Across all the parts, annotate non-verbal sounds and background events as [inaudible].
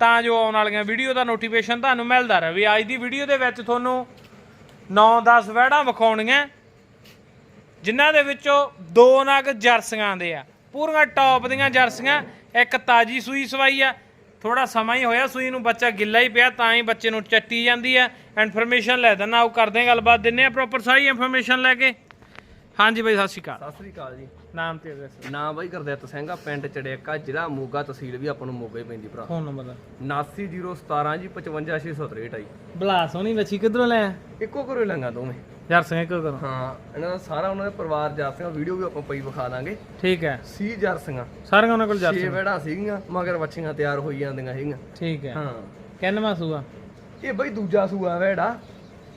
ਤਾਂ ਜੋ ਆਉਣ ਵਾਲੀਆਂ ਵੀਡੀਓ ਦਾ ਨੋਟੀਫਿਕੇਸ਼ਨ ਤੁਹਾਨੂੰ ਮਿਲਦਾ ਰਹੇ। ਅੱਜ ਦੀ ਵੀਡੀਓ ਦੇ ਵਿੱਚ ਤੁਹਾਨੂੰ 9-10 ਵਹਿੜਾਂ ਵਿਖਾਉਣੀਆਂ। ਜਿਨ੍ਹਾਂ ਦੇ ਵਿੱਚੋਂ ਦੋ ਨਗ ਜਰਸੀਆਂ ਦੇ ਆ। ਪੂਰੀਆਂ ਟੌਪ ਦੀਆਂ ਜਰਸੀਆਂ, ਇੱਕ ਤਾਜੀ ਸੂਈ ਸਵਾਈ ਆ। ਥੋੜਾ ਸਮਾਂ ਹੀ ਹੋਇਆ, ਸੂਈ ਨੂੰ ਬੱਚਾ ਗਿੱਲਾ ਹੀ ਪਿਆ, ਤਾਂ ਹੀ ਬੱਚੇ ਨੂੰ ਚੱਟੀ ਜਾਂਦੀ ਆ। ਇਨਫੋਰਮੇਸ਼ਨ ਲੈ ਦਿੰਦਾ, ਉਹ ਕਰਦੇ ਗੱਲਬਾਤ ਦਿੰਨੇ ਆ ਪ੍ਰੋਪਰ ਸਾਰੀ ਇਨਫੋਰਮੇਸ਼ਨ ਲੈ ਕੇ। ਹਾਂਜੀ ਬਾਈ, ਸਤਿ ਸ਼੍ਰੀ ਅਕਾਲ। ਸਤਿ ਸ੍ਰੀ ਅਕਾਲ ਜੀ। ਨਾਮ ਤੇ ਐਡਰੈਸ ਨਾਂ ਬਾਈ ਗੁਰਦਿੱਤ ਸਿੰਘ ਆ ਪਿੰਡ ਚੜੇਕਾ ਜ਼ਿਲ੍ਹਾ ਮੋਗਾ ਤਹਿਸੀਲ ਵੀ ਆਪਾਂ ਨੂੰ ਮੋਗਾ ਹੀ ਪੈਂਦੀ ਭਰਾ। ਫੋਨ ਨੰਬਰ 79017 ਜੀ 55663 ਆਈ ਬਲਾ ਸੋਹਣੀ ਬੱਚੀ ਕਿੱਧਰੋਂ ਲੈ ਇੱਕੋ ਹੀ ਲੰਗਾ ਦੋਵੇਂ। ਜਰਸੀਆਂ ਕਿਉਂ ਕਰੋ ਹਾਂ ਇਹਨਾਂ ਦਾ ਸਾਰਾ ਉਹਨਾਂ ਦੇ ਪਰਿਵਾਰ ਜਰਸੀਆਂ ਵੀਡੀਓ ਵੀ ਆਪਾਂ ਪਈ ਵਿਖਾ ਦਾਂਗੇ। ਠੀਕ ਹੈ। ਸੀ ਜਰਸੀਆਂ ਸਾਰੀਆਂ ਉਹਨਾਂ ਕੋਲ ਜਰਸੀਆਂ ਵੜਾ ਸੀਗੀਆਂ ਮਗਰ ਵੱਛੀਆਂ ਤਿਆਰ ਹੋਈ ਜਾਂਦੀਆਂ ਸੀਗੀਆਂ। ਠੀਕ ਹੈ। ਹਾਂ। ਕਿੰਨਵਾਂ ਸੂਆ? ਇਹ ਬਈ ਦੂਜਾ ਸੂਆ ਵੜਾ।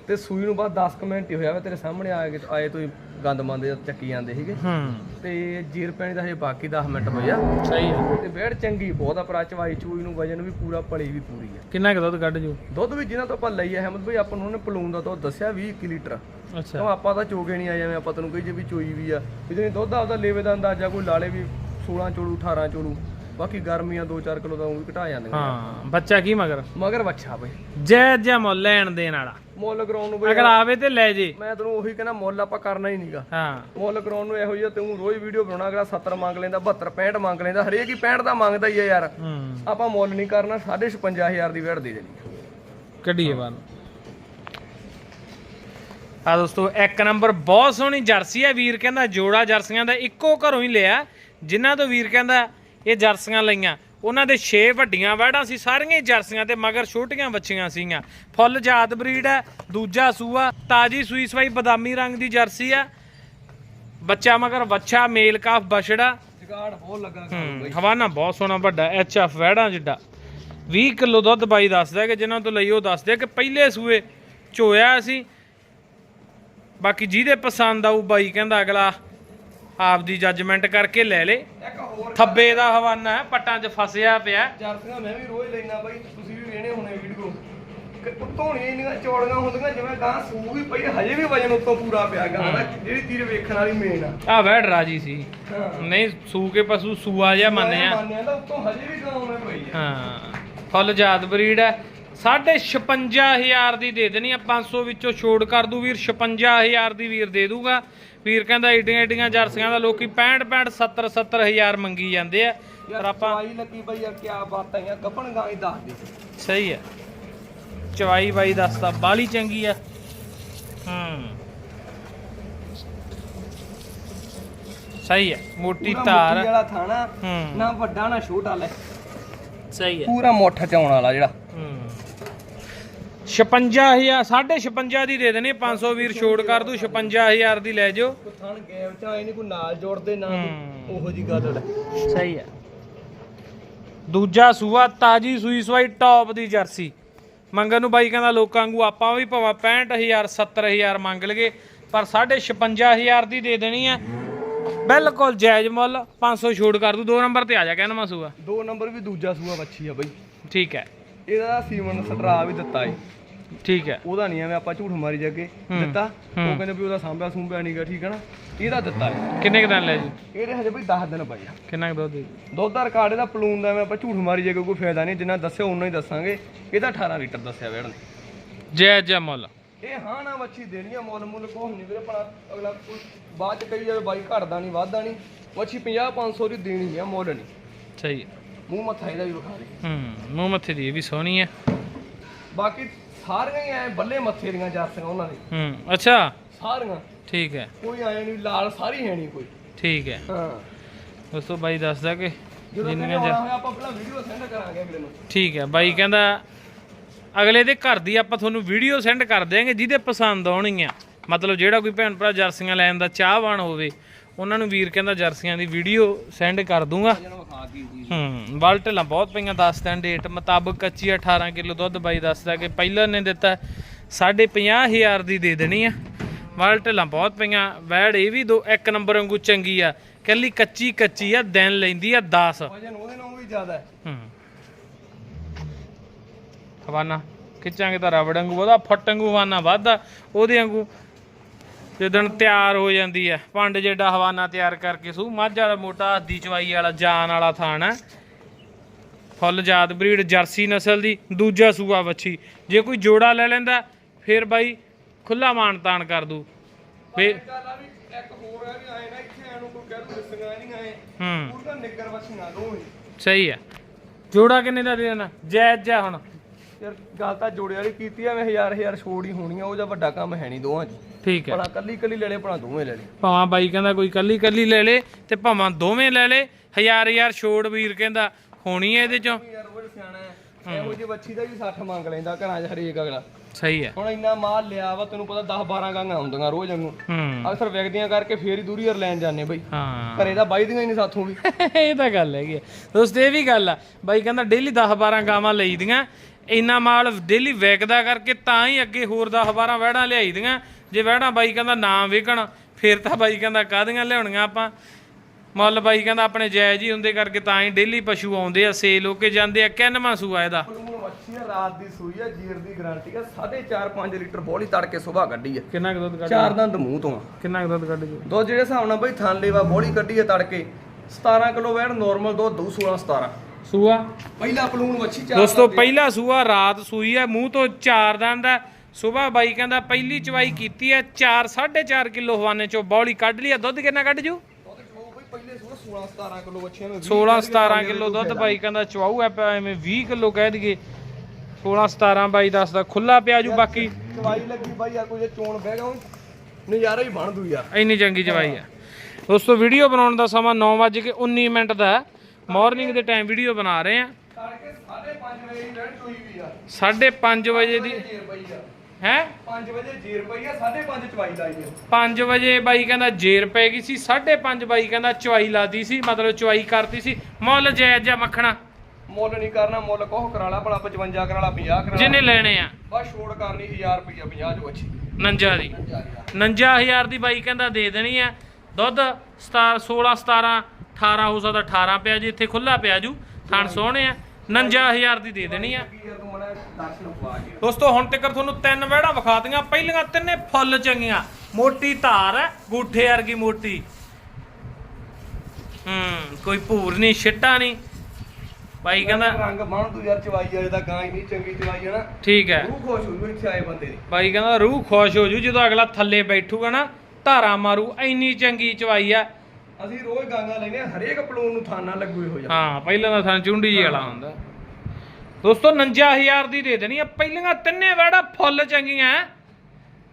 ਤੇ ਸੂਈ ਨੂੰ ਬਾਅਦ 10 ਕੁ ਮਿੰਟ ਹੀ ਹੋਇਆ ਵਾ ਤੇਰੇ ਸਾਹਮਣੇ ਆ ਕੇ ਆਏ ਤੋਂ ਗੰਦ ਮੰਦੇ ਚੱਕੀ ਜਾਂਦੇ ਸੀਗੇ। ਹੂੰ। ਤੇ ਜੀਰ ਪੈਣੀ ਦਾ ਹਜੇ ਬਾਕੀ 10 ਮਿੰਟ ਹੋਏ ਆ ਸਹੀ ਹੈ ਤੇ ਬੇੜ ਚੰਗੀ ਬਹੁਤ ਆ ਪਰ ਚਵਾਈ ਚੂਈ ਨੂੰ ਵਜਨ ਵੀ ਪੂਰਾ ਪਲੀ ਵੀ ਪੂਰੀ ਆ। ਕਿੰਨਾ ਕੁ ਦੁੱਧ ਕੱਢ ਜੂ? ਦੁੱਧ ਵੀ ਜਿਨ੍ਹਾਂ ਤੋਂ ਆਪਾਂ ਲਈ ਆ ਅਹਿਮਦ ਭਾਈ ਆਪਾਂ ਨੂੰ ਉਹਨੇ ਪਲੂਨ ਦਾ ਦੁੱਧ ਦੱਸਿਆ 20 ਕਿ ਲੀਟਰ। ਅੱਛਾ। ਕਿਉਂ ਆਪਾਂ ਤਾਂ ਚੋਗੇ ਨਹੀਂ ਆ ਜਿਵੇਂ ਆਪਾਂ ਤੈਨੂੰ ਕਹੀ ਜੇ ਵੀ ਚੋਈ ਵੀ ਆ। ਜਿਹਦੇ ਦੁੱਧ ਆਪਦਾ ਲੇਵੇ ਦਾ ਅੰਦਾਜ਼ਾ ਕੋਈ ਲਾਲੇ ਵੀ 16 ਚੋੜੂ 18 ਚੋੜੂ ਬਾਕੀ ਗਰਮੀਆਂ 2-4 ਕਿਲੋ ਦਾ ਉਹ ਵੀ ਘਟਾ ਜਾਂਦੀਆਂ ਹਾਂ ਬੱਚਾ ਕੀ ਮਗਰ? ਮਗਰ ਵੱਛਾ ਬਈ। ਜੈ ਜੈ ਮੁੱਲ ਲੈਣ ਦੇਣ ਵਾਲਾ। ਮੁੱਲ ਕਰਾਉਣ ਨੂੰ ਬਈ ਅਗਰ ਆਵੇ ਤੇ ਲੈ ਜੇ। ਮੈਂ ਤੈਨੂੰ ਉਹੀ ਕਹਿੰਦਾ ਮੁੱਲ ਆਪਾਂ ਕਰਨਾ ਹੀ ਨਹੀਂਗਾ ਹਾਂ। ਮੁੱਲ ਕਰਾਉਣ ਨੂੰ ਇਹੋ ਜਿਹਾ ਤੂੰ ਰੋਜ਼ ਵੀਡੀਓ ਬਣਾਉਣਾ ਅਗਲਾ 70 ਮੰਗ ਲੈਂਦਾ 72 65 ਮੰਗ ਲੈਂਦਾ ਹਰੇਕ ਹੀ 65 ਦਾ ਮੰਗਦਾ ਹੀ ਆ ਯਾਰ। ਹੂੰ। ਆਪਾਂ ਮੁੱਲ ਨਹੀਂ ਕਰਨਾ 55000 ਦੀ ਵੇੜ ਦੇ ਦੇਣੀ ਕੱਢੀਏ ਬਾਹਰ ਆ ਦੋਸਤੋ ਇੱਕ ਨੰਬਰ ਬਹੁਤ ਸੋਹਣੀ ਜਰਸੀ ਹੈ ਵੀਰ ਕਹਿੰਦਾ ਜੋੜਾ ਜਰਸੀਆਂ ਦਾ ਇੱਕੋ ਘਰੋਂ ਹੀ ਲਿਆ। ਜਿਨ੍ਹਾਂ ਤੋਂ ਵੀਰ ਕਹਿੰਦਾ ਇਹ ਜਰਸੀਆਂ ਲਈਆਂ। ਉਹਨਾਂ ਦੇ 6 ਵੱਡੀਆਂ ਵੜਾਂ ਸੀ ਸਾਰੀਆਂ ਹੀ ਜਰਸੀਆਂ ਤੇ ਮਗਰ ਛੋਟੀਆਂ ਬੱਚੀਆਂ ਸੀਗੀਆਂ। ਫੁੱਲ ਜਾਤ ਬਰੀਡ ਹੈ ਦੂਜਾ ਸੂਆ ਤਾਜੀ ਸੂਈ ਸਵਾਈ ਬਦਾਮੀ ਰੰਗ ਦੀ ਜਰਸੀ ਆ ਬੱਚਾ ਮਗਰ ਵੱਛਾ ਮੇਲ ਕਾਫ ਬਛੜਾ। ਜਗਾੜ ਬਹੁਤ ਲੱਗਾ ਹਵਾਨਾ ਬਹੁਤ ਸੋਹਣਾ ਵੱਡਾ ਐਚ ਐਫ ਵਹਿੜਾ ਜਿੱਡਾ। 20 ਕਿਲੋ ਦੁੱਧ ਬਾਈ ਦੱਸਦਾ ਕਿ ਜਿਨ੍ਹਾਂ ਤੋਂ ਲਈ ਉਹ ਦੱਸਦੇ ਕਿ ਪਹਿਲੇ ਸੂਏ ਚੋਇਆ ਸੀ। ਬਾਕੀ ਜਿਹਦੇ ਪਸੰਦ ਆਊ ਬਾਈ ਕਹਿੰਦਾ ਅਗਲਾ ਆਪਦੀ ਜੱਜਮੈਂਟ ਕਰਕੇ ਲੈ ਲੇ। ਇੱਕ ਹੋਰ ਥੱਬੇ ਦਾ ਹਵਾਨਾ ਹੈ ਪੱਟਾਂ 'ਚ ਫਸਿਆ ਪਿਆ। ਜਰਸੀਆਂ ਮੈਂ ਵੀ ਰੋਜ਼ ਲੈਣਾ ਬਾਈ ਤੁਸੀਂ ਵੀ ਵੇਣੇ ਹੋਣੇ ਵੀਡੀਓ ਧੋਣੀਆਂ ਇੰਨੀਆਂ ਚੌੜੀਆਂ ਹੁੰਦੀਆਂ ਜਿਵੇਂ ਗਾਂ ਸੂ ਵੀ ਪਈ ਹਜੇ ਵੀ ਵਜਨ ਉੱਤੋਂ ਪੂਰਾ ਪਿਆ ਗਾਂ ਦਾ ਜਿਹੜੀ ਤੀਰ ਵੇਖਣ ਵਾਲੀ ਮੇਨ ਆ। ਆ ਵਹਿੜ ਰਾਜੀ ਸੀ। ਹਾਂ। ਨਹੀਂ ਸੂ ਕੇ ਪਸ਼ੂ ਸੂਆ ਜਿਹਾ ਮੰਨਿਆ। ਮੰਨਿਆ ਤਾਂ ਉੱਤੋਂ ਹਜੇ ਵੀ ਗਾਂ ਉਵੇਂ ਪਈ ਆ। ਹਾਂ। ਫੁੱਲ ਜਾਤ ਬਰੀਡ ਹੈ। ਸਾਢੇ 56000 ਦੀ ਦੇ ਦੇਣੀ ਆ 500 ਵਿੱਚੋਂ ਛੋੜ ਕਰ ਦੂ ਵੀਰ 56000 ਦੀ ਵੀਰ ਦੇ ਦੂਗਾ। ਵੀਰ ਕਹਿੰਦਾ ਏਡੀਆਂ ਏਡੀਆਂ ਜਰਸੀਆਂ ਦਾ ਲੋਕੀ 65 65 70 70000 ਮੰਗੀ ਜਾਂਦੇ ਆ। ਪਰ ਆਪਾਂ ਚਵਾਈ ਲੱਗੀ ਬਈ ਯਾਰ ਕੀ ਬਾਤਾਂ ਆ ਗੱਪਣ ਗਾਂ ਹੀ ਦੱਸ ਦੇ। ਸਹੀ ਹੈ ਚਵਾਈ ਬਾਈ ਦੱਸਦਾ ਬਾਲੀ ਚੰਗੀ ਆ। ਹੂੰ। ਸਹੀ ਹੈ ਮੋਟੀ ਧਾਰ ਵਾਲਾ ਥਾਣਾ ਹੂੰ। ਨਾ ਵੱਡਾ ਨਾ ਛੋਟਾ ਲੈ। ਸਹੀ ਹੈ ਪੂਰਾ ਮੁੱਠ ਚਾਉਣ ਵਾਲਾ ਜਿਹੜਾ। ਹੂੰ 56000 56 ਦੀ ਦੇ ਦੇਣੀ 500 ਵੀਰ ਛੋੜ ਕਰ ਦੂ 56000 ਦੀ ਲੈ ਜਾਓ। ਥਣ ਗੈਪ ਚ ਆਏ ਨਹੀਂ ਕੋਈ ਨਾਲ ਜੋੜਦੇ ਨਾ। ਕੋਈ ਉਹੋ ਜੀ ਗੱਲ ਹੈ ਸਹੀ ਹੈ ਦੂਜਾ ਸੂਆ ਤਾਜੀ ਸੂਈ ਸਵਾਈ ਟੌਪ ਦੀ ਜਰਸੀ। ਮੰਗਣ ਨੂੰ ਬਾਈ ਕਹਿੰਦਾ ਲੋਕਾਂ ਵਾਂਗੂ ਆਪਾਂ ਵੀ ਭਾਵੇਂ 65000 70000 ਮੰਗ ਲਗੇ ਪਰ 56000 ਦੀ ਦੇ ਦੇਣੀ ਹੈ ਬਿਲਕੁਲ ਜਾਇਜ਼ ਮੁੱਲ 500 ਛੋੜ ਕਰ ਦੂ। ਦੋ ਨੰਬਰ ਤੇ ਆ ਜਾ ਕਹਿੰਦਾ ਸੂਆ। ਦੋ ਨੰਬਰ ਵੀ ਦੂਜਾ ਸੂਆ ਵੱਛੀ ਆ ਬਈ। ਠੀਕ ਹੈ। ਇਹਦਾ ਸੀਮਨ ਸਟਰਾ ਵੀ ਦਿੱਤਾ ਏ। ਠੀਕ ਹੈ। ਉਹਦਾ ਨਹੀਂ ਐਵੇਂ ਆਪਾਂ ਝੂਠ ਮਾਰੀ ਜਾਗੇ। ਦਿੱਤਾ। ਉਹ ਕਹਿੰਦੇ ਵੀ ਉਹਦਾ ਸਾਂਭਿਆ ਸੂੰਭਿਆ ਨਹੀਂਗਾ ਠੀਕ ਹੈ ਨਾ? ਇਹਦਾ ਦਿੱਤਾ ਏ। ਕਿੰਨੇ ਕੁ ਦਿਨ ਲੈ ਜੀ? ਇਹਦੇ ਹਜੇ ਬਈ 10 ਦਿਨ ਪਏ ਆ। ਕਿੰਨਾ ਕੁ ਦੁੱਧ ਦੁੱਧ ਦਾ ਰਿਕਾਰਡ ਇਹਦਾ ਪਲੂਨ ਦਾ ਐਵੇਂ ਆਪਾਂ ਝੂਠ ਮਾਰੀ ਜਾਗੇ ਕੋਈ ਫਾਇਦਾ ਨਹੀਂ ਜਿੰਨਾ ਦੱਸਿਆ ਉਨਾ ਹੀ ਦੱਸਾਂਗੇ। ਇਹਦਾ 18 ਲੀਟਰ ਦੱਸਿਆ ਵੇੜ ਨੇ ਜਾਇਜ਼ ਜਿਹਾ ਮੁੱਲ। ਇਹ ਹਾਂ ਨਾ ਵੱਛੀ ਦੇਣੀ ਆ ਮੁੱਲ ਮੁੱਲ ਕੋਹ ਨਹੀਂ ਵੀਰੇ ਪਰ ਅਗਲਾ ਕੋਈ ਬਾਅਦ ਚ ਕਹੀ ਜਾਵੇ ਬਾਈ ਘਟਦਾ ਨਹੀਂ ਵਾਧਦਾ ਨਹੀਂ ਵੱਛੀ 50 500 ਦੀ ਦੇਣੀ ਆ ਮੁੱਲ ਨਹੀਂ ਸਹੀ ਹੈ। ਮੂੰਹ ਮੱਥਾ ਇਹਦਾ ਵੀ ਵਿਖਾ ਦੇ। ਹੂੰ ਮੂੰਹ ਮੱਥੇ ਦੀ ਇਹ ਵੀ ਸੋਹਣੀ ਹੈ। ਬਾਕੀ ਸਾਰੀਆਂ ਹੀ ਐ ਬੱਲੇ ਮੱਥੇ ਦੀਆਂ ਜਾਸੀਆਂ ਉਹਨਾਂ ਦੇ। ਹੂੰ ਅੱਛਾ। ਸਾਰੀਆਂ। ਠੀਕ ਹੈ। ਕੋਈ ਆਏ ਨਹੀਂ ਲਾਲ ਸਾਰੀ ਹੈ ਨਹੀਂ ਕੋਈ। ਠੀਕ ਹੈ। ਹਾਂ। ਦੋਸਤੋ ਬਾਈ ਦੱਸਦਾ ਕਿ ਜਦੋਂ ਜਿੰਨੀਆਂ ਕਹਿੰਦੇ ਜਾ- ਆਉਣਾ ਹੋਇਆ ਆਪਾਂ ਪਹਿਲਾਂ ਵੀਡੀਓ ਸੈਂਡ ਕਰਾਂਗੇ ਅਗਲੇ ਨੂੰ। ਠੀਕ ਹੈ ਬਾਈ ਕਹਿੰਦਾ ਅਗਲੇ ਦੇ ਘਰ ਦੀ ਆਪਾਂ ਤੁਹਾਨੂੰ ਵੀਡੀਓ ਸੈਂਡ ਕਰ ਦਿਆਂਗੇ ਜਿਹਦੇ ਪਸੰਦ ਆਉਣਗੀਆਂ। ਮਤਲਬ ਜਿਹੜਾ ਕੋਈ ਭੈਣ ਭਰਾ ਜਰਸੀਆਂ ਲੈਣ ਦਾ ਚਾਹਵਾਨ ਹੋਵੇ ਉਹਨਾਂ ਨੂੰ ਵੀਰ ਕਹਿੰਦਾ ਜਰਸੀਆਂ ਦੀ ਵੀਡੀਓ ਸੈਂਡ ਕਰ ਦੂੰਗਾ। ਵਿਖਾ ਹੂੰ ਵਲਟਲਾਂ ਬਹੁਤ ਪਈਆਂ ਦੱਸ ਦਿਨ ਡੇਟ ਮੁਤਾਬਕ ਕੱਚੀ 18 ਕਿਲੋ ਦੁੱਧ ਬਾਈ ਦੱਸਦਾ ਕਿ ਪਹਿਲਾਂ ਨੇ ਦਿੱਤਾ ਸਾਢੇ ਪੰਜਾਹ ਹਜ਼ਾਰ ਦੀ ਦੇ ਦੇਣੀ ਆ। ਵਾਲ ਢਿੱਲਾਂ ਬਹੁਤ ਪਈਆਂ ਵੈੜ ਇਹ ਵੀ ਦੋ ਇੱਕ ਨੰਬਰ ਵਾਂਗੂ ਚੰਗੀ ਆ। ਕੱਲੀ ਕੱਚੀ ਕੱਚੀ ਆ ਦਿਨ ਲੈਂਦੀ ਆ 10 ਵਜਨ ਉਹਦੇ ਨਾਲੋਂ ਵੀ ਜ਼ਿਆਦਾ ਹੈ। ਹੂੰ। ਹਵਾਨਾ ਖਿੱਚਾਂਗੇ ਤਾਂ ਰਬੜ ਵਾਂਗੂ ਉਹਦਾ ਫੁੱਟ ਵਾਂਗੂ ਹਵਾਨਾ ਵੱਧਦਾ ਉਹਦੇ ਵਾਂਗੂ ਜਦੋਂ ਤਿਆਰ ਹੋ ਜਾਂਦੀ ਹੈ ਪੰਡ ਜਿਹੜਾ ਹਵਾਨਾ ਤਿਆਰ ਕਰਕੇ ਸੂ। ਮੱਝ ਵਾਲਾ ਮੋਟਾ ਹੱਦੀ ਚਵਾਈ ਵਾਲਾ ਜਾਨ ਵਾਲਾ ਥਾਣ ਹੈ ਫੁੱਲ ਜਾਤ ਬਰੀਡ ਜਰਸੀ ਨਸਲ ਦੀ। ਦੂਜਾ ਸੂਆ ਵੱਛੀ। ਜੇ ਕੋਈ ਜੋੜਾ ਲੈ ਲੈਂਦਾ ਫਿਰ ਬਾਈ ਖੁੱਲਾ ਮਾਨ ਤਾਨ ਕਰ ਦੂ। ਦੂ ਹੂੰ। ਸਹੀ ਹੈ ਜੋੜਾ ਕਿੰਨੇ ਦਾ ਦੇ ਦੇਣਾ? ਜਾਇਜ਼ ਜਾ ਹੁਣ। ਯਾਰ ਗੱਲ ਤਾਂ ਜੋੜੇ ਵਾਲੀ ਕੀਤੀ ਆ ਮੈਂ ਹਜ਼ਾਰ ਹਜ਼ਾਰ ਛੋੜ ਹੀ ਹੋਣੀ ਆ ਉਹ ਜਾਂ ਵੱਡਾ ਕੰਮ ਹੈ ਨਹੀਂ ਦੋਵਾਂ 'ਚ। ਠੀਕ ਹੈ। ਭਲਾ ਕੱਲੀ ਕੱਲੀ ਲੈ ਲੈ ਭਲਾ ਦੋਵੇਂ ਲੈ ਲੈ। ਭਾਵਾਂ ਬਾਈ ਕਹਿੰਦਾ ਕੋਈ ਕੱਲੀ ਕੱਲੀ ਲੈ ਲੇ ਤੇ ਭਾਵਾਂ ਦੋਵੇਂ ਲੈ ਲੇ ਹਜ਼ਾਰ ਹਜ਼ਾਰ ਛੋੜ ਵੀਰ ਕਹਿੰਦਾ ਹੋਣੀ ਹੈ ਇਹਦੇ ਚੋਂ। ਯਾਰ ਉਹ ਸਿਆਣਾ ਹੈ ਇਹੋ ਜਿਹੀ ਵੱਛੀ ਦਾ ਵੀ 60 ਮੰਗ ਲੈਂਦਾ ਘਰਾਂ 'ਚ ਹਰੇਕ ਅਗਲਾ। ਸਹੀ ਹੈ। ਹੁਣ ਇੰਨਾ ਮਾਲ ਲਿਆ ਵਾ ਤੈਨੂੰ ਪਤਾ 10 12 ਗਾਂਗਾ ਹੁੰਦੀਆਂ ਰੋਜ਼ ਵਾਂਗੂ ਹੂੰ। ਅਕਸਰ ਵਿਕਦੀਆਂ ਕਰਕੇ ਫੇਰ ਹੀ ਦੂਰੀ ਯਾਰ ਲੈਣ ਜਾਂਦੇ ਬਈ। ਹਾਂ। ਘਰੇ ਤਾਂ ਬਾਈ ਦੀਆਂ ਹੀ ਨਹੀਂ ਸਾਥੋਂ ਵੀ। [laughs] ਇਹ ਤਾਂ ਗੱਲ ਹੈਗੀ ਆ। ਦੋਸਤ ਇਹ ਵੀ ਗੱਲ ਆ। ਬਾਈ ਕਹਿੰਦਾ ਡੇਲੀ 10 12 ਗਾਵਾਂ ਲਈਦੀਆਂ ਇੰਨਾ ਮਾਲ ਡੇਲੀ ਵਿਕਦਾ ਕਰਕੇ ਤਾਂ ਹੀ ਅੱਗੇ ਹੋਰ 10 12 ਵਹਿੜਾਂ ਲਿਆਈਦੀਆਂ ਜੇ ਵਹਿੜਾਂ ਬਾਈ ਕਹਿੰਦਾ ਨਾ ਵਿਕਣ ਫਿਰ ਤਾਂ ਬਾਈ ਕਹਿੰਦਾ ਕਾਹਦੀਆਂ ਲਿਆਉਣੀਆਂ ਆਪਾਂ? ਮੁੱਲ ਬਾਈ ਕਹਿੰਦਾ ਆਪਣੇ ਜਾਇਜ਼ ਹੀ ਹੁੰਦੇ ਕਰਕੇ ਤਾਂ ਹੀ ਡੇਲੀ ਪਸ਼ੂ ਆਉਂਦੇ ਆ ਸੇਲ ਹੋ ਕੇ ਜਾਂਦੇ ਆ ਕਿੰਨਵਾਂ ਸੂਆ ਇਹਦਾ? ਆ ਰਾਤ ਦੀ ਸੂਈ ਆ ਜੀਰ ਦੀ ਗਾਰੰਟੀ ਆ 4.5 5 ਲੀਟਰ ਬੋਲੀ ਤੜਕੇ ਸਵੇਰ ਕੱਢੀ ਆ। ਕਿੰਨਾ ਕੁ ਦੁੱਧ ਕੱਢ ਚਾਰ ਦੰਦ ਮੂੰਹ ਤੋਂ ਆ। ਕਿੰਨਾ ਕੁ ਦੁੱਧ ਕੱਢ ਜੂ ਦੁੱਧ ਜਿਹੜੇ ਹਿਸਾਬ ਨਾਲ ਬਈ ਥਾਂ ਲੇਵਾ ਬੋਲੀ ਕੱਢੀ ਆ ਤੜਕੇ 17 ਕਿਲੋ ਵੈਣ ਨਾਰਮਲ ਦੁੱਧ ਦੂ 16 17 ਸੂਆ। ਪਹਿਲਾ ਪਲੂਣ ਵੱਛੀ ਚਾਰ ਦੋਸਤੋ ਪਹਿਲਾ ਸੂਆ ਰਾਤ ਸੂਈ ਹੈ ਮੂੰਹ ਤੋਂ ਚਾਰ ਦੰਦ ਹੈ। ਸਵੇਰ ਬਾਈ ਕਹਿੰਦਾ ਪਹਿਲੀ ਚਵਾਈ ਕੀਤੀ ਹੈ 4 4.5 ਕਿਲੋ ਹਵਾਨੇ ਚੋਂ ਬੌਲੀ ਕੱਢ ਲਈ ਆ ਦੁੱਧ ਕਿੰਨਾ ਕੱਢ ਜੂ? ਦੁੱਧ ਬਈ ਪਹਿਲੇ ਸੂਆ 16 17 ਕਿਲੋ ਵੱਛੀਆਂ ਨੂੰ 16 17 ਕਿਲੋ ਦੁੱਧ ਬਾਈ ਕਹਿੰਦਾ ਚਵਾਊ ਐ ਪਿਆ ਐਵੇਂ 20 ਕਿਲੋ ਕਹਿ ਦਈਏ। 16 17 ਬਾਈ ਦੱਸਦਾ ਖੁੱਲਾ ਪਿਆ ਜੂ ਬਾਕੀ। ਚਵਾਈ ਲੱਗੀ ਬਾਈ ਆ ਕੋਈ ਚੋਣ ਬਹਿ ਗਿਆ ਨਜ਼ਾਰਾ ਹੀ ਬਣ ਦੂ ਯਾਰ। ਇੰਨੀ ਚੰਗੀ ਚਵਾਈ ਹੈ। ਦੋਸਤੋ ਵੀਡੀਓ ਬਣਾਉਣ ਦਾ ਸਮਾਂ 9:19 ਮਿੰਟ ਦਾ ਹੈ। ਮਾਰਨਿੰਗ ਦੇ ਟਾਈਮ ਵੀਡੀਓ ਬਣਾ ਰਹੇ ਆ ਤੜਕੇ 5:30 ਵਜੇ ਦੀ ਰੈਡ ਚੋਈ ਵੀ ਆ 5:30 ਵਜੇ ਦੀ ਜੀਰ ਪਈ ਆ ਹੈ? 5 ਵਜੇ ਜੀਰ ਪਈ ਆ 5:30 ਚਵਾਈ ਲਾਈ ਆ 5 ਵਜੇ ਬਾਈ ਕਹਿੰਦਾ ਜੇਰ ਪੈ ਗਈ ਸੀ 5:30 ਬਾਈ ਕਹਿੰਦਾ ਚਵਾਈ ਲਾਦੀ ਸੀ ਮਤਲਬ ਚਵਾਈ ਕਰਤੀ ਸੀ। ਮੁੱਲ ਜਾਇਜ਼ ਜਾਂ ਮੱਖਣਾ। ਮੁੱਲ ਨਹੀਂ ਕਰਨਾ ਮੁੱਲ ਕੋਹ ਕਰਾ ਲਾ ਭਲਾ 55 ਕਰਾ ਲਾ 50 ਕਰਾ ਲਾ। ਜਿਹਨੇ ਲੈਣੇ ਆ। ਬਸ ਛੋੜ ਕਰਨੀ 1000 ਰੁਪਇਆ 50 ਜੋ ਅੱਛੀ ਨੰਜਾ ਦੀ। 59000 ਦੀ ਬਾਈ ਕਹਿੰਦਾ ਦੇ ਦੇਣੀ ਆ। ਦੁੱਧ 17 16 17 18 ਹੋ ਸਕਦਾ 18 ਪਿਆ ਜੀ ਇੱਥੇ ਖੁੱਲਾ ਪਿਆ ਜੂ ਥਣ ਸੋਹਣੇ ਆ 59000 ਦੀ ਦੇ ਦੇਣੀ ਆ। ਦੋਸਤੋ ਹੁਣ ਤੱਕ ਤੁਹਾਨੂੰ ਤਿੰਨ ਵਹਿੜਾਂ ਵਿਖਾਤੀਆਂ ਪਹਿਲੀਆਂ ਤਿੰਨੇ ਫੁੱਲ ਚੰਗੀਆਂ। ਮੋਟੀ ਧਾਰ ਹੈ ਗੂਠੇ ਵਰਗੀ ਮੋਟੀ ਹੂੰ ਕੋਈ ਭੂਰ ਨਹੀਂ ਛਿੱਟਾ ਨਹੀਂ। ਬਾਈ ਕਹਿੰਦਾ ਰੰਗ ਬਣ ਤੂੰ ਯਾਰ ਚਵਾਈ ਵਾਲੇ ਦਾ ਗਾਂ ਹੀ ਨਹੀਂ ਚੰਗੀ ਚਵਾਈ ਹੈ ਨਾ। ਠੀਕ ਹੈ। ਰੂਹ ਖੁਸ਼ ਹੋ ਜੂ ਇੱਥੇ ਆਏ ਬੰਦੇ ਦੀ। ਬਾਈ ਕਹਿੰਦਾ ਰੂਹ ਖੁਸ਼ ਹੋ ਜੂ ਜਦੋਂ ਅਗਲਾ ਥੱਲੇ ਬੈਠੂਗਾ ਨਾ ਧਾਰਾ ਮਾਰੂ ਇੰਨੀ ਚੰਗੀ ਚਵਾਈ ਆ। ਅਸੀਂ ਰੋਜ਼ ਗਾਂਗਾ ਲੈਨੇ ਆ, ਹਰੇਕ ਪਲੂਨ ਨੂੰ ਥਾਨਾ ਲੱਗੂਏ ਹੋ ਜਾ ਹਾਂ ਪਹਿਲਾਂ ਤਾਂ ਥਾਂ ਚੁੰਡੀ ਵਾਲਾ ਹੁੰਦਾ। ਦੋਸਤੋ 59000 ਦੀ ਦੇ ਦੇਣੀ ਆ ਪਹਿਲੀਆਂ ਤਿੰਨੇ ਵਹਿੜਾ ਫੁੱਲ ਚੰਗੀਆਂ।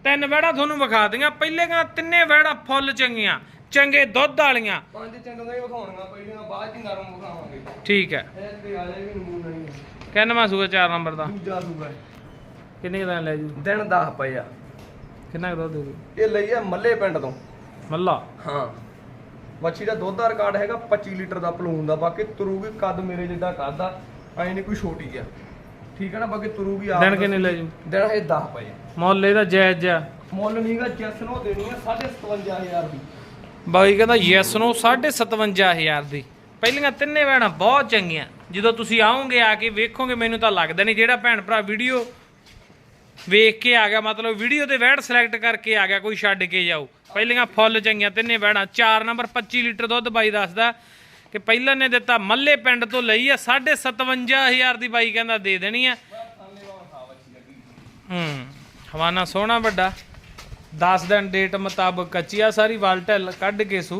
ਤਿੰਨ ਵਹਿੜਾ ਤੁਹਾਨੂੰ ਵਿਖਾ ਦਿਆਂ ਪਹਿਲੀਆਂ ਤਿੰਨੇ ਵਹਿੜਾ ਫੁੱਲ ਚੰਗੀਆਂ ਚੰਗੇ ਦੁੱਧ ਵਾਲੀਆਂ। ਪੰਜ ਚੰਗੀਆਂ ਹੀ ਵਿਖਾਉਣੀਆਂ ਪਹਿਲੀਆਂ ਬਾਅਦ ਚ ਨਰਮ ਵਿਖਾਵਾਂਗੇ। ਠੀਕ ਹੈ ਇਹ ਤੇ ਆ ਜਾਏ ਵੀ ਨਮੂਨਾ ਨਹੀਂ ਕਿੰਨਵਾਂ ਸੂਆ 4 ਨੰਬਰ ਦਾ? ਦੂਜਾ ਸੂਗਾ ਕਿੰਨੇ ਦਾ ਲੈ ਜੂ? ਦਿਨ 10 ਪਏ ਆ। ਕਿੰਨਾ ਦੇ ਦੂ ਇਹ ਲਈ ਆ ਮੱਲੇ ਪਿੰਡ ਤੋਂ। ਮੱਲਾ? ਹਾਂ। ਵੱਛੀ ਦਾ ਦੁੱਧ ਦਾ ਰਿਕਾਰਡ ਹੈਗਾ 25 ਲੀਟਰ ਦਾ ਪਲੂਨ ਦਾ। ਬਾਕੀ ਤਰੂਗੀ ਕੱਦ ਮੇਰੇ ਜਿੱਦਾਂ ਕੱਦ ਆ ਐ ਨਹੀਂ ਕੋਈ ਛੋਟੀ ਆ ਠੀਕ ਹੈ ਨਾ ਬਾਕੀ ਤਰੂਗੀ ਆ ਦਿਨ ਕਿੰਨੇ ਲੈ ਜੂ ਦਿਨ ਇਹ 10 ਪਏ ਮੁੱਲ ਇਹਦਾ ਜਾਇਜ਼ ਆ ਮੁੱਲ ਨਹੀਂਗਾ ਜੈਸ ਨੂੰ ਦੇਣੀ ਆ 57000 ਦੀ। ਬਾਈ ਕਹਿੰਦਾ ਯੈਸ ਨੂੰ 57500 ਦੀ। ਪਹਿਲੀਆਂ ਤਿੰਨੇ ਵੈਣਾ ਬਹੁਤ ਚੰਗੀਆਂ। ਜਦੋਂ ਤੁਸੀਂ ਆਓਗੇ ਆ ਕੇ ਵੇਖੋਗੇ ਮੈਨੂੰ ਤਾਂ ਲੱਗਦਾ ਨਹੀਂ ਜਿਹੜਾ ਭੈਣ ਭਰਾ ਵੀਡੀਓ ਵੇਖ ਕੇ ਆ ਗਿਆ, ਮਤਲਬ ਵੀਡੀਓ ਤੇ ਵੈੜ ਸਿਲੈਕਟ ਕਰਕੇ ਆ ਗਿਆ, ਕੋਈ ਛੱਡ ਕੇ ਜਾਓ ਪਹਿਲੀਆਂ ਫੁੱਲ ਚੰਗੀਆਂ, ਤਿੰਨੇ ਵੈਣਾ 4 ਨੰਬਰ 25 ਲੀਟਰ ਦੁੱਧ ਬਾਈ ਦੱਸਦਾ ਕਿ ਪਹਿਲਾਂ ਨੇ ਦਿੱਤਾ, ਮੱਲੇ ਪਿੰਡ ਤੋਂ ਲਈ ਆ 57500 ਦੀ ਬਾਈ ਕਹਿੰਦਾ ਦੇ ਦੇਣੀ ਆ। ਹੂੰ, ਹਵਾਨਾ ਸੋਹਣਾ ਵੱਡਾ। 10 ਦਿਨ ਡੇਟ ਮੁਤਾਬਕ ਕੱਚੀ ਆ ਸਾਰੀ ਵਾਲਟਲ ਕੱਢ ਕੇ ਸੂ।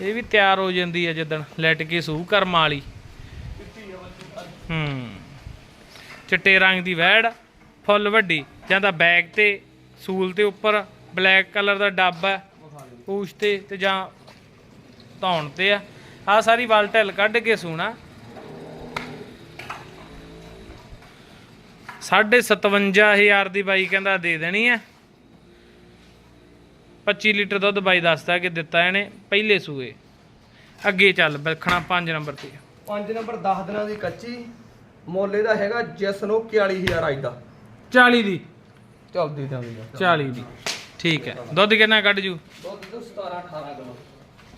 ਇਹ ਵੀ ਤਿਆਰ ਹੋ ਜਾਂਦੀ ਹੈ ਜਦੋਂ ਲੈਟ ਕੇ ਸੂ ਕਰਮ ਵਾਲੀ। ਹੂੰ। ਚਿੱਟੇ ਰੰਗ ਦੀ ਵੈੜ, ਫੁੱਲ ਵੱਡੀ, ਜਾਂ ਤਾਂ ਬੈਗ ਤੇ, ਸੂਲ ਤੇ ਉੱਪਰ, ਬਲੈਕ ਕਲਰ ਦਾ ਡੱਬ ਹੈ, ਪੂਛ ਤੇ ਤੇ ਜਾਂ ਧੌਣ ਤੇ ਆ ਆ ਸਾਰੀ ਵਾਲਟਲ ਕੱਢ ਕੇ ਸੂਣਾ। 57000 ਦੀ ਬਾਈ ਕਹਿੰਦਾ ਦੇ ਦੇਣੀ ਹੈ। 25 ਲੀਟਰ ਦੁੱਧ ਬਾਈ ਦੱਸਦਾ ਕਿ ਦਿੱਤਾ ਇਹਨੇ, ਪਹਿਲੇ ਸੂਏ। ਅੱਗੇ ਚੱਲ ਬਖਣਾ 5 ਨੰਬਰ ਤੇ। 5 ਨੰਬਰ 10 ਦਿਨਾਂ ਦੀ ਕੱਚੀ। ਮੁੱਲ ਇਹਦਾ ਹੈਗਾ ਜੈਸ ਨੂੰ 41000 ਅੱਜ ਦਾ। 40 ਦੀ। ਚੱਲਦੀ ਜਾਂਦੀ 40 ਦੀ। ਠੀਕ ਹੈ। ਦੁੱਧ ਕਿੰਨਾ ਕੱਢ ਜੂ? ਦੁੱਧ ਤੋਂ 17 18 ਕਿਲੋ।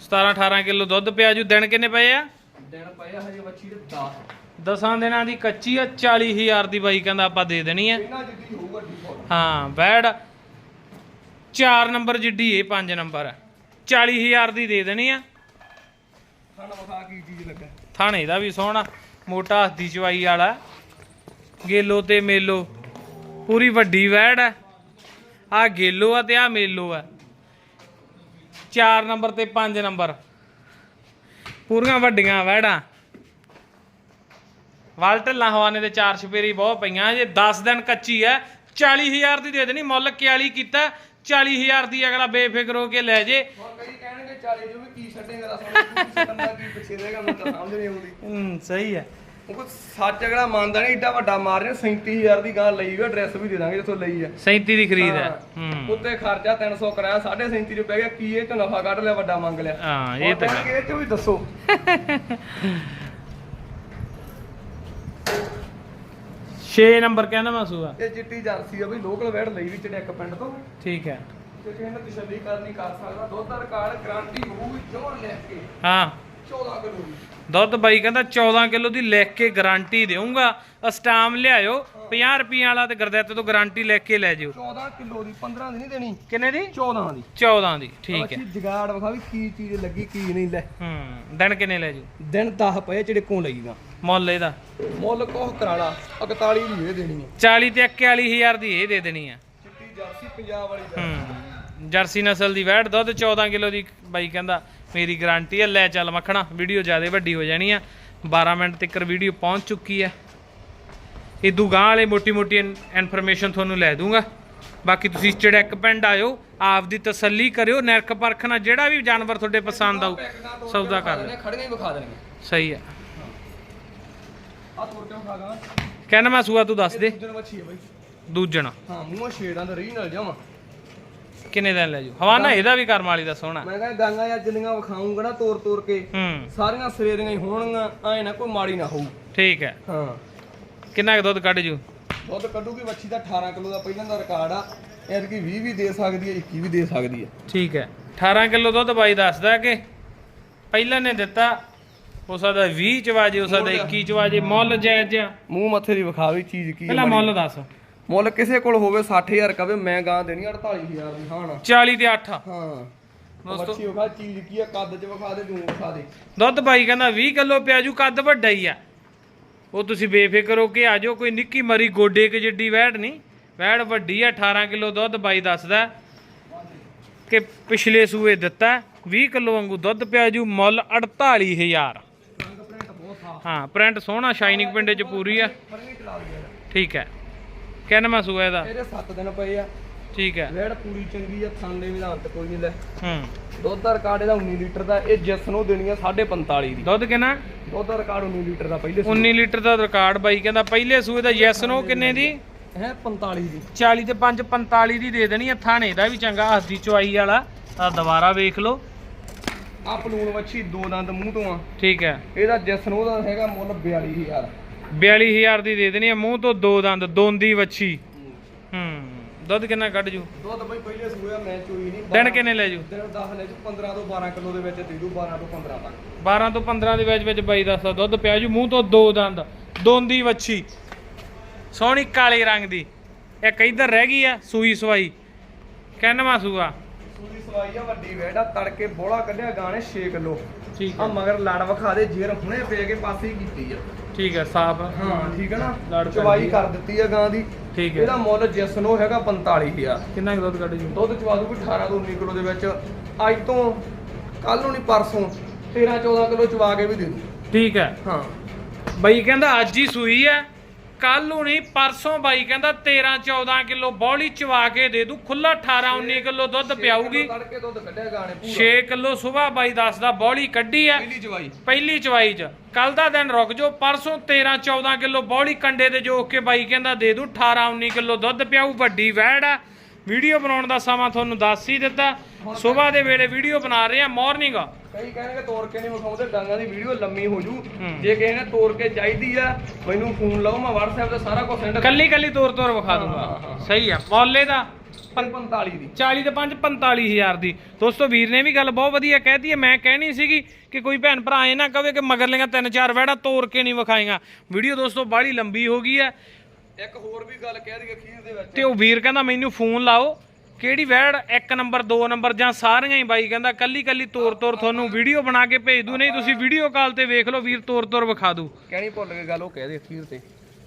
17 18 ਕਿਲੋ ਦੁੱਧ ਪਿਆ ਜੂ। ਦਿਨ ਕਿੰਨੇ ਪਏ ਆ? ਦਿਨ ਪਏ ਆ ਹਜੇ ਬੱਚੀ ਦੇ 10 ਦਸਾਂ ਦਿਨਾਂ ਦੀ ਕੱਚੀ ਆ 40000 ਦੀ ਬਾਈ ਕਹਿੰਦਾ ਆਪਾਂ ਦੇ ਦੇਣੀ ਆ। ਇਹਨਾਂ ਜਿੱਦੀ ਹੋਊਗਾ ਡਿਫਾਲਟ ਹਾਂ ਬੈੜ 4 ਨੰਬਰ ਜਿੱਡੀ ਇਹ 5 ਨੰਬਰ 40000 ਦੀ ਦੇ ਦੇਣੀ ਆ। ਖਾਣਾ ਵਖਾ ਕੀ ਚੀਜ਼ ਲੱਗਾ। ਥਾਣੇ ਦਾ ਵੀ ਸੋਹਣਾ। ਮੋਟਾ ਹੱਥੀ ਚਵਾਈ ਵਾਲਾ। ਗੇਲੋ ਤੇ ਮੇਲੋ, ਪੂਰੀ ਵੱਡੀ ਵੈੜ ਹੈ। ਆ ਗੇਲੋ ਆ ਤੇ ਆ ਮੇਲੋ ਆ। 4 ਨੰਬਰ ਤੇ 5 ਨੰਬਰ। ਪੂਰੀਆਂ ਵੱਡੀਆਂ ਵੈੜਾਂ। ਵਾਲ ਢੱਲਾਂ ਹਵਾਨੇ ਦੇ ਚਾਰ ਛਪੇਰੀ ਬਹੁਤ ਪਈਆਂ। ਜੇ 10 ਦਿਨ ਕੱਚੀ ਐ 40000 ਦੀ ਦੇ ਦੇਣੀ, ਮੁੱਲ 41 ਕੀਤਾ। 40000 ਦੀ ਅਗਲਾ ਬੇਫਿਕਰ ਹੋ ਕੇ ਲੈ ਜੇ। ਹੁਣ ਕਈ ਕਹਿਣਗੇ 40 ਜੋ ਵੀ ਕੀ ਛੱਡੇਗਾ ਦੱਸ ਹੁਣ ਤੂੰ ਛੱਡਣਾ ਕੀ ਪਿੱਛੇ ਰਹੇਗਾ ਮੈਨੂੰ ਤਾਂ ਸਮਝ ਨਹੀਂ ਆਉਂਦੀ। ਹੂੰ ਸਹੀ ਹੈ। ਉਹ ਕੋਈ ਸੱਚ ਅਗਲਾ ਮੰਨਦਾ ਨਹੀਂ ਏਡਾ ਵੱਡਾ ਮਾਰ ਰਿਹਾ 37000 ਦੀ ਗਾਂ ਲਈ ਗਾ ਡਰੈਸ ਵੀ ਦੇ ਦਾਂਗੇ ਜਿੱਥੋਂ ਲਈ ਆ 37 ਦੀ ਖਰੀਦ ਹੈ। ਹਾਂ। ਉੱਤੇ ਖਰਚਾ 300 ਕਰਾਇਆ 37.5 ਰੁਪਏ ਗਿਆ ਕੀ ਇਹ ਚ ਨਫਾ ਕੱਢ ਲਿਆ ਵੱਡਾ ਮੰਗ ਲਿਆ। ਹਾਂ ਇਹ ਤਾਂ ਕਹਿਣਗੇ ਇਹ ਚ ਵੀ ਦੱਸੋ। [laughs] 6 ਨੰਬਰ ਕਹਿੰਦਾ ਮੈਂ ਸੂਆ। ਇਹ ਚਿੱਟੀ ਜਰਸੀ ਆ ਬਈ ਲੋਕਲ ਵੈੜ ਲਈ ਵੀ ਚੜਿਆ ਇੱਕ ਪਿੰਡ ਤੋਂ। ਠੀਕ ਹੈ। ਤੇ ਕਿਸੇ ਨੇ ਤਸੱਲੀ ਕਰਨੀ ਕਰ ਸਕਦਾ ਦੁੱਧ ਦਾ ਰਿਕਾਰਡ ਗਾਰੰਟੀ ਹੋਊਗੀ ਜਮਾਂ ਲੈ ਕੇ। ਹਾਂ। 14 ਕਿਲੋ ਦੁੱਧ ਬਾਈ ਕਹਿੰਦਾ 14 ਕਿਲੋ ਦੀ ਲਿਖ ਕੇ ਗਾਰੰਟੀ ਦੇਊਂਗਾ। ਅਸਟਾਮ ਲਿਆਇਓ 50 ਰੁਪਈਆਂ ਵਾਲਾ ਤੇ ਗਰਦੈਤ ਤੋਂ ਗਾਰੰਟੀ ਲੈ ਕੇ ਲੈ ਜਿਓ। 14 ਕਿਲੋ ਦੀ 15 ਦੀ ਨਹੀਂ ਦੇਣੀ। ਕਿੰਨੇ ਦੀ? 14 ਦੀ। 14 ਦੀ ਠੀਕ ਹੈ। ਜਗਾੜ ਵਿਖਾ ਵੀ ਕੀ ਚੀਜ਼ ਲੱਗੀ ਕੀ ਨਹੀਂ ਲੈ। ਹੂੰ ਦਿਨ ਕਿੰਨੇ ਲੈ ਜੂ ਦਿਨ 10 ਪਏ ਜਿਹੜੇ ਕੋਂ ਲਈਗਾ ਮੁੱਲ ਇਹਦਾ? ਮੁੱਲ ਕੋਹ ਕਰਾਲਾ 41 ਦੀ ਇਹ ਦੇਣੀ ਹੈ। 40 ਤੇ 41000 ਦੀ ਇਹ ਦੇ ਦੇਣੀ ਆ ਚਿੱਟੀ ਜਰਸੀ ਪੰਜਾਬ ਵਾਲੀ ਦਾ ਹੂੰ ਜਰਸੀ ਨਸਲ ਦੀ ਵੈੜ ਦੁੱਧ 14 ਕਿਲੋ ਦੀ ਬਾਈ ਕਹਿੰਦਾ ਮੇਰੀ ਗਾਰੰਟੀ ਹੈ ਲੈ ਚੱਲ ਮੱਖਣਾ ਵੀਡੀਓ ਜ਼ਿਆਦਾ ਵੱਡੀ ਹੋ ਜਾਣੀ ਆ 12 ਮਿੰਟ ਤੱਕ ਵੀਡੀਓ ਪਹੁੰਚ ਚੁੱਕੀ ਹੈ। ਇਦੂ ਗਾਂ ਵਾਲੇ ਮੋਟੀ ਮੋਟੀ ਇਨਫੋਰਮੇਸ਼ਨ ਤੁਹਾਨੂੰ ਲੈ ਦੂੰਗਾ। ਬਾਕੀ ਤੁਸੀਂ ਚੜੈਕ ਪਿੰਡ ਆਇਓ ਆਪਦੀ ਤਸੱਲੀ ਕਰਿਓ ਨਿਰਖ ਪਰਖ ਨਾਲ ਜਿਹੜਾ ਵੀ ਜਾਨਵਰ ਤੁਹਾਡੇ ਪਸੰਦ ਆਊ ਸੌਦਾ ਕਰ ਲਿਓ। ਖੜੀਆਂ ਹੀ ਵਿਖਾ ਦੇਣਗੇ ਸਹੀ ਹੈ। ਆ ਤੋੜ ਕੇ ਮੈਂ ਸੂਆ ਤੂੰ ਦੱਸ ਦੇ। ਹੈ ਬਾਈ। ਦੂਜਣਾ ਹਾਂ ਮੂੰਹ ਛੇੜਾਂ ਦਾ ਰੀ ਨਾਲ ਜਾਵਾਂ ਕਿੰਨੇ ਦਿਨ ਲੈ ਜੂ ਹਵਾਨਾ ਇਹਦਾ ਵੀ ਕਰਮ ਵਾਲੀ ਦਾ ਸੋਹਣਾ। ਮੈਂ ਕਹਿੰਦਾ ਗਾਂਗਾ ਜਾਂ ਜਿੰਨੀਆਂ ਵਿਖਾਉਂਗਾ ਨਾ ਤੋੜ ਤੋੜ ਕੇ ਹੂੰ। ਸਾਰੀਆਂ ਸਵੇਰੀਆਂ ਹੀ ਹੋਣਗੀਆਂ ਐ ਨਾ ਕੋਈ ਮਾੜੀ ਨਾ ਹੋਊ। ਠੀਕ ਹੈ। ਹਾਂ। ਕਿੰਨਾ ਕੁ ਦੁੱਧ ਕੱਢ ਜੂ? ਦੁੱਧ ਕੱਢੂਗੀ ਮੱਛੀ ਦਾ 18 ਕਿਲੋ ਦਾ ਪਹਿਲਾਂ ਦਾ ਰਿਕਾਰਡ ਆ। ਐਤਕੀ 20 ਵੀ ਦੇ ਸਕਦੀ ਹੈ 21 ਵੀ ਦੇ ਸਕਦੀ ਹੈ। ਠੀਕ ਹੈ। 18 ਕਿਲੋ ਦੁੱਧ ਬਾਈ ਦੱਸਦਾ ਕਿ ਪਹਿਲਾਂ ਨੇ ਦਿੱਤਾ ਹੋ ਸਕਦਾ 20 ਚ ਵਾਜੇ ਹੋ ਸਕਦਾ 21 ਚ ਵਾਜੇ ਮੁੱਲ ਜਾਇਜ਼ ਜਿਹਾ ਮੂੰਹ ਮੱਥੇ ਦੀ ਵਿਖਾਵੀ ਚੀਜ਼ ਕੀ ਪਹਿਲਾਂ ਮੁੱਲ ਦੱਸ। ਮੁੱਲ ਕਿਸੇ ਕੋਲ ਹੋਵੇ 60000 ਕਵੇ ਮੈਂ ਗਾਂ ਦੇਣੀ 48000 ਦੀ ਹਾਂ ਨਾ? 40 ਤੇ 8 ਹਾਂ। ਦੋਸਤੋ। ਮੱਛੀ ਵਿਖਾ ਚੀਜ਼ ਕੀ ਆ ਕੱਦ ਚ ਵਿਖਾ ਦੇ ਜੂੰ ਵਿਖਾ ਦੇ। ਦੁੱਧ ਬਾਈ ਕਹਿੰਦਾ 20 ਕਿਲੋ ਪਿਆਜੂ ਕੱਦ ਵੱਡਾ ਹੀ ਆ। ਉਹ ਤੁਸੀਂ ਬੇਫਿਕਰ ਹੋ ਕੇ ਆ ਜਾਓ ਕੋਈ ਨਿੱਕੀ ਮਰੀ ਗੋਡੇ ਕੇ ਜਿੱਡੀ ਵੈੜ ਨਹੀਂ। ਵੈੜ ਵੱਡੀ ਆ 18 ਕਿਲੋ ਦੁੱਧ ਬਾਈ ਦੱਸਦਾ ਕਿ ਪਿਛਲੇ ਸੂਏ ਦਿੱਤਾ 20 ਕਿਲੋ ਵਾਂਗੂ ਦੁੱਧ ਪਿਆਜੂ ਮੁੱਲ 48000 ਰੰਗ ਪ੍ਰਿੰਟ ਬਹੁਤ ਸਾਫ਼ ਹਾਂ ਪ੍ਰਿੰਟ ਸੋਹਣਾ ਸ਼ਾਈਨਿੰਗ ਪਿੰਡੇ ਚ ਪੂਰੀ ਆ। ਠੀਕ ਹੈ। ਕਿੰਨਵਾਂ ਸੂਆ ਇਹਦਾ? ਇਹਦੇ 7 ਦਿਨ ਪਏ ਆ। ਠੀਕ ਹੈ। ਰੇੜ ਪੂਰੀ ਚੰਗੀ ਆ ਥਾਂਦੇ ਵੀ ਦਾ ਅੰਤ ਕੋਈ ਨਹੀਂ ਲੈ। ਹੂੰ। ਦੁੱਧ ਦਾ ਰਿਕਾਰਡ ਇਹਦਾ 19 ਲੀਟਰ ਦਾ ਇਹ ਜਿਸ ਨੂੰ ਦੇਣੀ ਆ 45 ਦੀ। ਦੁੱਧ ਕਿੰਨਾ? ਦੁੱਧ ਦਾ ਰਿਕਾਰਡ 19 ਲੀਟਰ ਦਾ ਪਹਿਲੇ 19 ਲੀਟਰ ਦਾ ਰਿਕਾਰਡ ਬਾਈ ਕਹਿੰਦਾ ਪਹਿਲੇ ਸੂਏ ਦਾ ਯੈਸ ਨੋ ਕਿੰਨੇ ਦੀ? ਹੈ 45 ਦੀ। 40 ਤੇ 5 45 ਦੀ ਦੇ ਦੇਣੀ ਆ ਥਾਣੇ ਦਾ ਵੀ ਚੰਗਾ ਹੱਸਦੀ ਚੁਆਈ ਵਾਲਾ ਆ ਦੁਬਾਰਾ ਵੇਖ ਲਓ। ਆ ਪਲੂਣ ਵੱਛੀ ਦੋ ਦੰਦ ਮੂੰਹ ਤੋਂ ਆ। ਠੀਕ ਹੈ। ਇਹਦਾ ਜਿਸ ਨੂੰ ਦਾ ਹੈਗਾ ਮੁੱਲ 42000 42000 ਦੀ ਦੇ ਦੇਣੀ ਆ ਮੂੰਹ ਤੋਂ ਦੋ ਦੰਦ ਦੋਂਦੀ ਵੱਛੀ। ਹੂੰ ਦੁੱਧ ਕਿੰਨਾ ਕੱਢ ਜੂ? ਦੁੱਧ ਬਈ ਪਹਿਲੇ ਸੂਆ ਮੈਂ ਚੋਈ ਨਹੀਂ ਦਿਨ ਕਿੰਨੇ ਲੈ ਜੂ? ਦਿਨ 10 ਲੈ ਜੂ 15 ਤੋਂ 12 ਕਿਲੋ ਦੇ ਵਿੱਚ ਦੇ ਦੂ 12 ਤੋਂ 15 ਤੱਕ। 12 ਤੋਂ 15 ਦੇ ਵਿੱਚ ਵਿੱਚ ਬਾਈ ਦੱਸਦਾ ਦੁੱਧ ਪਿਆ ਜੂ ਮੂੰਹ ਤੋਂ ਦੋ ਦੰਦ ਦੋਂਦੀ ਵੱਛੀ। ਸੋਹਣੀ ਕਾਲੇ ਰੰਗ ਦੀ। ਇੱਕ ਇੱਧਰ ਰਹਿ ਗਈ ਆ ਸੂਈ ਸਵਾਈ। ਕਿੰਨਵਾਂ ਸੂਆ? ਸਵਾਈ ਆ ਵੱਡੀ ਵੇੜਾ ਤੜਕੇ ਬੋਲਾ ਕੱਢਿਆ ਗਾਣੇ 6 ਕਿਲੋ ਠੀਕ ਆ ਮਗਰ ਲੜ ਵਿਖਾ ਦੇ ਜੇਰ ਹੁਣੇ ਪੇ ਕੇ ਪਾਸੇ ਹੀ ਕੀਤੀ ਆ। ਠੀਕ ਹੈ ਸਾਫ਼ ਹਾਂ ਠੀਕ ਹੈ ਨਾ? ਲੜ ਚਵਾਈ ਕਰ ਦਿੱਤੀ ਆ ਗਾਂ ਦੀ। ਠੀਕ ਹੈ। ਇਹਦਾ ਮੁੱਲ ਜਿਸ ਨੂੰ ਹੈਗਾ 45000 ਕਿੰਨਾ ਕੁ ਦੁੱਧ ਕੱਢ ਜੂ? ਦੁੱਧ ਚਵਾ ਦੂ 18 ਤੋਂ 19 ਕਿਲੋ ਦੇ ਵਿੱਚ। ਅੱਜ ਤੋਂ ਕੱਲ ਨੂੰ ਨਹੀਂ ਪਰਸੋਂ 13 14 ਕਿਲੋ ਚਵਾ ਕੇ ਵੀ ਦੇ ਦੂ। ਠੀਕ ਹੈ। ਹਾਂ। ਬਾਈ ਕਹਿੰਦਾ ਅੱਜ ਹੀ ਸੂਈ ਹੈ। ਕੱਲ ਨੂੰ ਨਹੀਂ ਪਰਸੋਂ ਬਾਈ ਕਹਿੰਦਾ 13 14 ਕਿਲੋ ਬੌਲੀ ਚਵਾ ਕੇ ਦੇ ਦੂ ਖੁੱਲਾ 18 19 ਕਿਲੋ ਦੁੱਧ ਪਿਆਊਗੀ। ਤੜਕੇ ਦੁੱਧ ਕੱਢਿਆ ਗਾਣੇ ਪੂਰਾ। 6 ਕਿਲੋ ਸਵੇਰ ਬਾਈ ਦੱਸਦਾ ਬੌਲੀ ਕੱਢੀ ਆ। ਪਹਿਲੀ ਚਵਾਈ। ਪਹਿਲੀ ਚਵਾਈ 'ਚ। ਕੱਲ ਦਾ ਦਿਨ ਰੁਕ ਜਾਓ ਪਰਸੋਂ 13 14 ਕਿਲੋ ਬੌਲੀ ਕੰਡੇ ਦੇ ਜੋਖ ਕੇ ਬਾਈ ਕਹਿੰਦਾ ਦੇ ਦੂ 18 19 ਕਿਲੋ ਦੁੱਧ ਪਿਆਊ ਵੱਡੀ ਵੈੜ ਆ। ਵੀਡੀਓ ਬਣਾਉਣ ਦਾ ਸਮਾਂ ਤੁਹਾਨੂੰ ਦੱਸ ਹੀ ਦਿੱਤਾ। ਸਵੇਰ ਦੇ ਵੇਲੇ ਵੀਡੀਓ ਬਣਾ ਰਹੇ ਆ ਮਾਰਨਿੰਗ ਕਈ ਕਹਿਣਗੇ ਤੋੜ ਕੇ ਨਹੀਂ ਵਿਖਾਉਂਦੇ ਡਾਂਗਾਂ ਦੀ ਵੀਡੀਓ ਲੰਮੀ ਹੋ ਜੂ। ਜੇ ਕਿਸੇ ਨੇ ਤੋੜ ਕੇ ਚਾਹੀਦੀ ਆ ਮੈਨੂੰ ਫੋਨ ਲਾਓ ਮੈਂ WhatsApp ਤੇ ਸਾਰਾ ਕੁਝ ਸੈਂਡ ਕੱਲੀ ਕੱਲੀ ਤੋਰ ਤੋਰ ਵਿਖਾ ਦੂੰਗਾ। ਸਹੀ ਆ ਮੌਲੇ ਦਾ 45 ਦੀ। 40 ਤੇ 5 45000 ਦੀ। ਦੋਸਤੋ ਵੀਰ ਨੇ ਵੀ ਗੱਲ ਬਹੁਤ ਵਧੀਆ ਕਹਿਤੀ ਹੈ। ਮੈਂ ਕਹਿਣੀ ਸੀਗੀ ਕਿ ਕੋਈ ਭੈਣ ਭਰਾ ਇਹ ਨਾ ਕਵੇ ਕਿ ਮਗਰ ਲਈਆਂ ਤਿੰਨ ਚਾਰ ਵੈੜਾ ਤੋੜ ਕੇ ਨਹੀਂ ਵਿਖਾਏਗਾ ਵੀਡੀਓ ਦੋਸਤੋ ਬਾਹਲੀ ਲੰਬੀ ਹੋ ਗਈ ਹੈ। ਇੱਕ ਹੋਰ ਵੀ ਗੱਲ ਕਹਿ ਰਹੀ ਅਖੀਰ ਦੇ ਵਿੱਚ। ਤੇ ਉਹ ਵੀਰ ਕਹਿੰਦਾ ਮੈਨੂੰ ਫੋਨ ਲਾਓ। ਕਿਹੜੀ ਵੈੜ? ਇੱਕ ਨੰਬਰ ਦੋ ਨੰਬਰ ਜਾਂ ਸਾਰੀਆਂ ਹੀ ਬਾਈ। ਕਹਿੰਦਾ ਕੱਲੀ ਕੱਲੀ ਤੋਰ ਤੋਰ ਤੁਹਾਨੂੰ ਵੀਡੀਓ ਬਣਾ ਕੇ ਭੇਜ ਦੂ। ਨਹੀਂ ਤੁਸੀਂ ਵੀਡੀਓ ਕਾਲ ਤੇ ਵੇਖ ਲਓ ਵੀਰ ਤੋਰ ਤੋਰ ਵਿਖਾ ਦੂ। ਕਹਿਣੀ ਭੁੱਲ ਗਏ ਗੱਲ ਉਹ ਕਹਿ ਦੇ ਅਖੀਰ ਤੇ।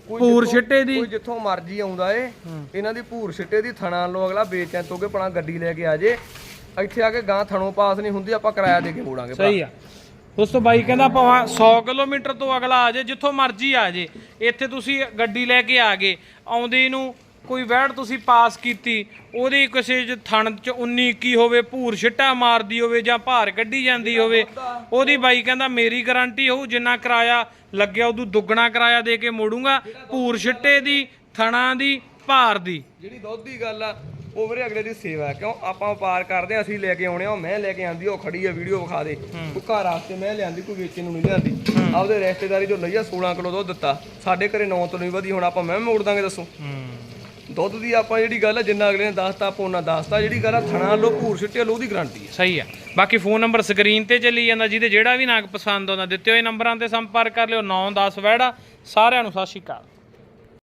ਕੋਈ ਪੂਰ ਜਿੱਥੋਂ- ਛਿੱਟੇ ਦੀ। ਕੋਈ ਜਿੱਥੋਂ ਮਰਜ਼ੀ ਆਉਂਦਾ ਏ। ਇਹਨਾਂ ਦੀ ਭੂਰ ਛਿੱਟੇ ਦੀ ਥਣਾ ਲੋ ਅਗਲਾ ਵੇਚਣ ਤੋਂ ਕੇ ਪਣਾ ਗੱਡੀ ਲੈ ਕੇ ਆ ਜੇ। ਇੱਥੇ ਆ ਕੇ ਗਾਂ ਥਣੋਂ ਪਾਸ ਨਹੀਂ ਹੁੰਦੀ ਆਪਾਂ ਕਿਰਾਇਆ ਦੇ ਕੇ ਮੋੜਾਂਗੇ ਭਰਾ। ਸਹੀ ਆ। ਦੋਸਤੋ ਬਾਈ ਕਹਿੰਦਾ ਭਾਵੇਂ 100 ਕਿਲੋਮੀਟਰ ਤੋਂ ਅਗਲਾ ਆ ਜੇ ਜਿੱਥੋਂ ਮਰਜ਼ੀ ਆ ਜੇ ਇੱਥੇ ਤੁਸੀਂ ਗੱਡੀ ਲੈ ਕੇ ਆ ਗਏ। ਆਉਂਦੇ ਨੂੰ ਕੋਈ ਵੈੜ ਤੁਸੀਂ ਪਾਸ ਕੀਤੀ, ਉਹਦੀ ਕਿਸੇ ਚ ਥਣ ਚ 19 21 ਹੋਵੇ, ਭੂਰ ਛਿੱਟਾ ਮਾਰਦੀ ਹੋਵੇ ਜਾਂ ਭਾਰ ਕੱਢੀ ਜਾਂਦੀ ਹੋਵੇ, ਉਹਦੀ ਬਾਈ ਕਹਿੰਦਾ ਮੇਰੀ ਗਾਰੰਟੀ ਹੋਊ, ਜਿੰਨਾ ਕਿਰਾਇਆ ਲੱਗਿਆ ਉਦੋਂ ਦੁੱਗਣਾ ਕਿਰਾਇਆ ਦੇ ਕੇ ਮੋੜੂੰਗਾ, ਭੂਰ ਛਿੱਟੇ ਦੀ, ਥਣਾ ਦੀ, ਭਾਰ ਦੀ। ਜਿਹੜੀ ਦੁੱਧ ਦੀ ਗੱਲ ਆ ਉਹ ਵੀਰੇ ਅਗਲੇ ਦੀ ਸੇਵਾ ਕਿਉਂ? ਆਪਾਂ ਵਪਾਰ ਕਰਦੇ ਆ ਅਸੀਂ ਲੈ ਕੇ ਆਉਣੇ ਆ ਉਹ ਮੈਂ ਲੈ ਕੇ ਆਂਦੀ ਉਹ ਖੜੀ ਆ ਵੀਡੀਓ ਵਿਖਾ ਦੇ। ਕੋਈ ਘਰ ਵਾਸਤੇ ਮੈਂ ਲਿਆਂਦੀ ਕੋਈ ਵੇਚਣ ਨੂੰ ਨਹੀਂ ਲਿਆਂਦੀ। ਆਪਦੇ ਰਿਸ਼ਤੇਦਾਰੀ ਜੋ ਲਈਆ 16 ਕਿਲੋ ਦੁੱਧ ਦਿੱਤਾ। ਸਾਡੇ ਘਰੇ 9 ਤੋਂ ਨਹੀਂ ਵਧੀ ਹੁਣ ਆਪਾਂ ਮੈਂ ਮੋੜ ਦਾਂਗੇ ਦੱਸੋ? ਦੁੱਧ ਦੀ ਆਪਾਂ ਜਿਹੜੀ ਗੱਲ ਆ ਜਿੰਨਾ ਅਗਲੇ ਨੇ ਦੱਸਤਾ ਆਪਾਂ ਉਹਨਾਂ ਦੱਸਤਾ। ਜਿਹੜੀ ਗੱਲ ਆ ਥਣਾ ਲੋ ਭੂਰ ਛਿੱਟੇ ਲੋ ਉਹਦੀ ਗਾਰੰਟੀ ਹੈ ਸਹੀ ਆ। ਬਾਕੀ ਫੋਨ ਨੰਬਰ ਸਕਰੀਨ ਤੇ ਚੱਲੀ ਜਾਂਦਾ ਜਿਹਦੇ ਜਿਹੜਾ ਵੀ ਨਾਗ ਪਸੰਦ ਆਉਂਦਾ ਦਿੱਤੇ ਹੋਏ ਨੰਬਰਾਂ ਤੇ ਸੰਪਰਕ ਕਰ ਲਿਓ। 9 10 ਵੈੜਾ ਸਾਰਿਆਂ ਨੂੰ ਸਤਿ ਸ਼੍ਰੀ ਅਕਾਲ।